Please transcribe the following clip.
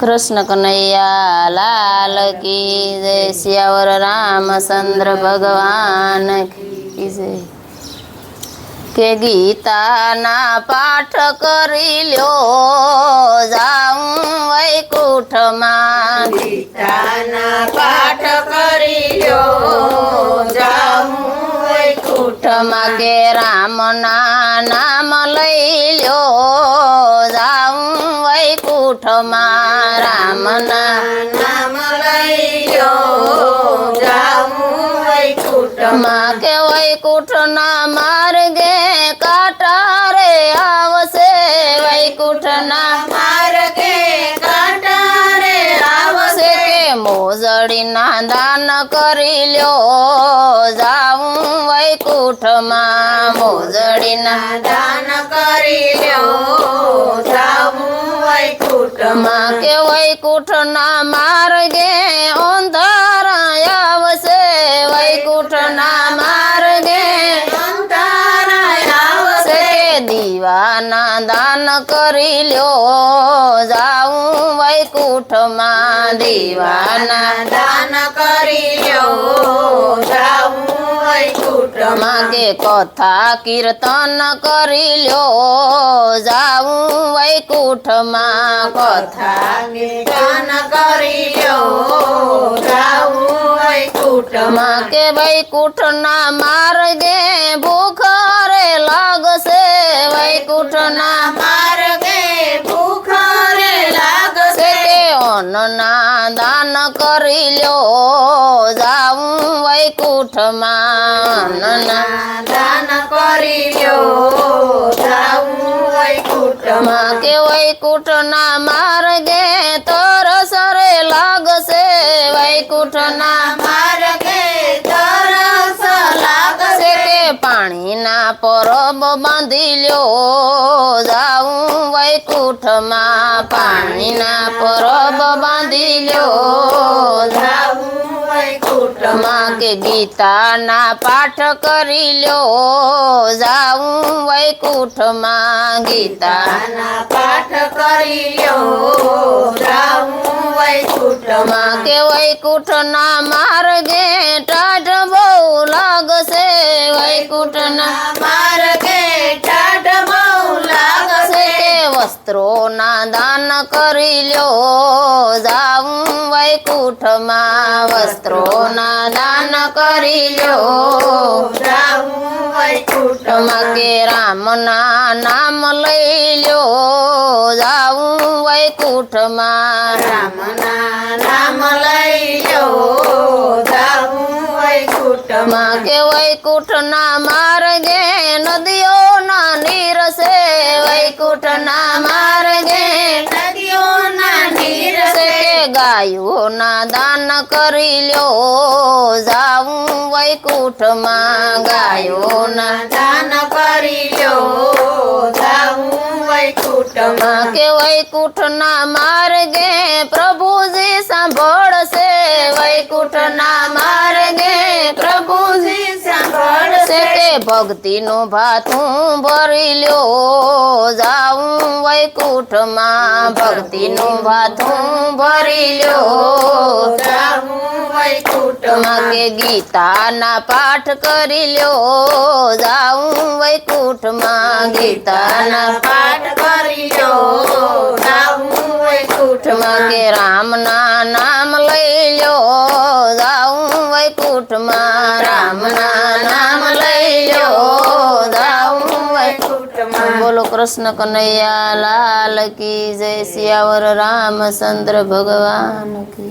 કૃષ્ણ કનૈયા લાલ કી જય સિયાવર રામચંદ્ર ભગવાન. કી જય કે ગીતાના પાઠ કરી લ્યો જાઉં વૈકુંઠમાં. ગીતાના પાઠ કરી લ્યો જાઉં કુઠમાં કે રામના નામ લઈ લ્યો જાઉં વૈકુંઠમાં. રામના નામ લઈ લ્યો જાઉં માં કે વૈકુંઠના માર્ગે કાંટા આવશે. વૈકુંઠના મોજડીના દાન કરી લ્યો, જાઉં વૈકુંઠમાં. મોજડીના વૈકુંઠના માર્ગે અંધારાયાવશે આવશે. વૈકુંઠના માર્ગે અંધારા દીવાના દાન કરી લ્યો. જાઉં વૈકુંઠમાં દીવાના દાન કરી લ્યો. વૈકુંઠમાં માં કે કથા કીર્તન કરી લ્યો. જાઉં વૈકુંઠમાં કથા કીર્તન કરી લ્યો. જાઉં વૈકુંઠમાં. કે વૈકુંઠના માર્ગે ભૂખ રે લાગશે. વૈકુંઠના માર્ગે ભૂખ રે લાગશે. અન્નના દાન કરી લ્યો. જાઉં વૈકુંઠમાં દાન કરી લ્યો જાઉં વૈકુંઠમાં. કે વૈકુંઠના માર્ગે તરસ સરે લાગશે. વૈકુંઠના માર્ગે તરસ છે લાગશે. કે પાણીના પરબ બાંધી લ્યો. જાઉં વૈકુંઠમાં પાણીના પરબ બાંધી લ્યો. માં કે ગીતાના પાઠ કરી લ્યો. જાઉં વૈકુંઠમાં ગીતાના પાઠ કરી લ્યો. જાઉં વૈકુંઠમાં. કે વૈકુંઠના માર્ગે વસ્ત્રોના દાન કરી લ્યો. જાઉં વૈકુંઠમાં વસ્ત્રોના દાન કરી લ્યો. જાઉં વૈકુંઠમાં કે રામના નામ લઈ લ્યો. જાઉં વૈકુંઠમાં રામના નામ લઈ વૈકુંઠમાં કે વૈકુંઠના માર્ગે નદીઓના નીર છે વૈકુંઠના માર્ગે નદીઓના નીર છે ગાયોના દાન કરી લ્યો. જાઉં વૈકુંઠમાં ગાયોના દાન કરી લ્યો. જાઉં વૈકુંઠમાં. કે વૈકુંઠના માર્ગે ભક્તિનું ભાથું ભરી લ્યો. જાઉં વૈકુંઠમાં ભક્તિનું ભાથું ભરી લ્યો. વૈકુંઠમાં. કે ગીતાના પાઠ કરી લ્યો. જાઉં વૈકુંઠમાં ગીતાના પાઠ કરી લ્યો. જાઉં વૈકુંઠમાં. કે રામના નામ લઈ લ્યો. જાઉં વૈકુંઠમાં બોલો કૃષ્ણ કનૈયા લાલ કી જય શિયાવર રામચંદ્ર ભગવાન કી